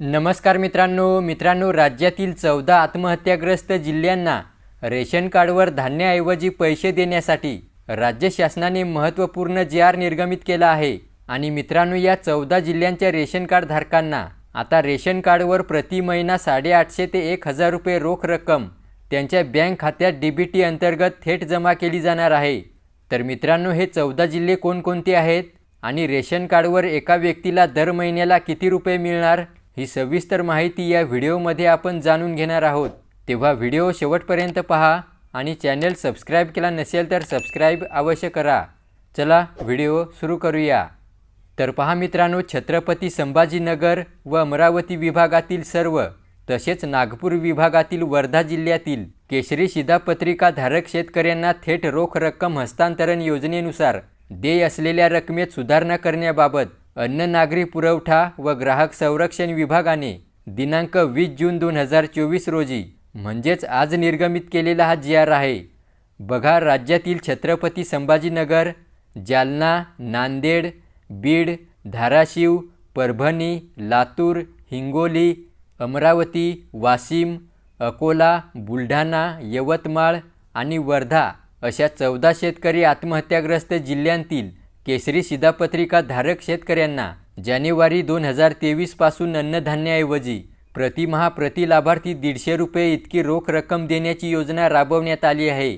नमस्कार मित्रांनो मित्रांनो राज्यातील चौदा आत्महत्याग्रस्त जिल्ह्यांना रेशन कार्डवर धान्याऐवजी पैसे देण्यासाठी राज्य शासनाने महत्त्वपूर्ण जी आर निर्गमित केला आहे. आणि मित्रांनो या चौदा जिल्ह्यांच्या रेशन कार्ड धारकांना आता रेशन कार्डवर प्रति महिना साडेआठशे ते एक हजार रुपये रोख रक्कम त्यांच्या बँक खात्यात डी बी टी अंतर्गत थेट जमा केली जाणार आहे. तर मित्रांनो हे चौदा जिल्हे कोणकोणते आहेत? आणि रेशन कार्डवर एका व्यक्तीला दर महिन्याला किती रुपये मिळणार? ही सविस्तर माहिती या व्हिडिओमध्ये आपण जाणून घेणार आहोत. तेव्हा व्हिडिओ शेवटपर्यंत पहा आणि चॅनल सबस्क्राईब केला नसेल तर सबस्क्राईब अवश्य करा. चला व्हिडिओ सुरू करूया. तर पहा मित्रांनो छत्रपती संभाजीनगर व अमरावती विभागातील सर्व तसेच नागपूर विभागातील वर्धा जिल्ह्यातील केशरी शिधापत्रिका धारक शेतकऱ्यांना थेट रोख रक्कम हस्तांतरण योजनेनुसार देय असलेल्या रकमेत सुधारणा करण्याबाबत अन्न नागरी पुरवठा व ग्राहक संरक्षण विभागाने दिनांक वीस जून दोन हजार चोवीस रोजी म्हणजेच आज निर्गमित केलेला हा जी आर आहे. बघा राज्यातील छत्रपती संभाजीनगर जालना नांदेड बीड धाराशिव परभणी लातूर हिंगोली अमरावती वाशिम अकोला बुलढाणा यवतमाळ आणि वर्धा अशा चौदा शेतकरी आत्महत्याग्रस्त जिल्ह्यांतील केसरी शिधापत्रिका धारक शेतकऱ्यांना जानेवारी दोन हजार तेवीसपासून अन्नधान्याऐवजी प्रतिमहा प्रति लाभार्थी दीडशे रुपये इतकी रोख रक्कम देण्याची योजना राबवण्यात आली आहे.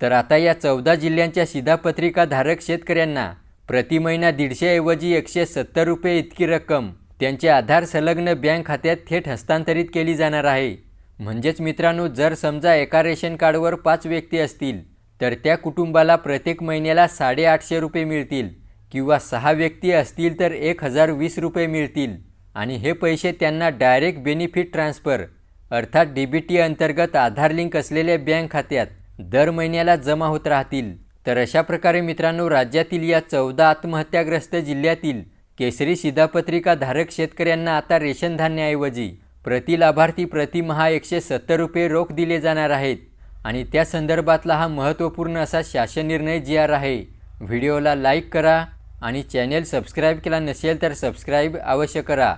तर आता या चौदा जिल्ह्यांच्या शिधापत्रिका धारक शेतकऱ्यांना प्रति महिना दीडशेऐवजी एकशे सत्तर रुपये इतकी रक्कम त्यांच्या आधार संलग्न बँक खात्यात थेट हस्तांतरित केली जाणार आहे. म्हणजेच मित्रांनो जर समजा एका रेशन कार्डवर पाच व्यक्ती असतील तर त्या कुटुंबाला प्रत्येक महिन्याला साडेआठशे रुपये मिळतील किंवा सहा व्यक्ती असतील तर एक हजार वीस रुपये मिळतील. आणि हे पैसे त्यांना डायरेक्ट बेनिफिट ट्रान्सफर अर्थात डी बी टी अंतर्गत आधार लिंक असलेल्या बँक खात्यात दर महिन्याला जमा होत राहतील. तर अशा प्रकारे मित्रांनो राज्यातील या चौदा आत्महत्याग्रस्त जिल्ह्यातील केसरी शिधापत्रिका धारक शेतकऱ्यांना आता रेशन धान्याऐवजी प्रति लाभार्थी प्रतिमहा एकशे सत्तर रुपये रोख दिले जाणार आहेत. आणि त्या संदर्भातला हा महत्त्वपूर्ण असा शासन निर्णय जी आर आहे व्हिडिओला लाईक करा आणि चॅनेल सबस्क्राईब केला नसेल तर सबस्क्राईब अवश्य करा.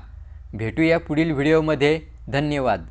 भेटूया पुढील व्हिडिओमध्ये. धन्यवाद.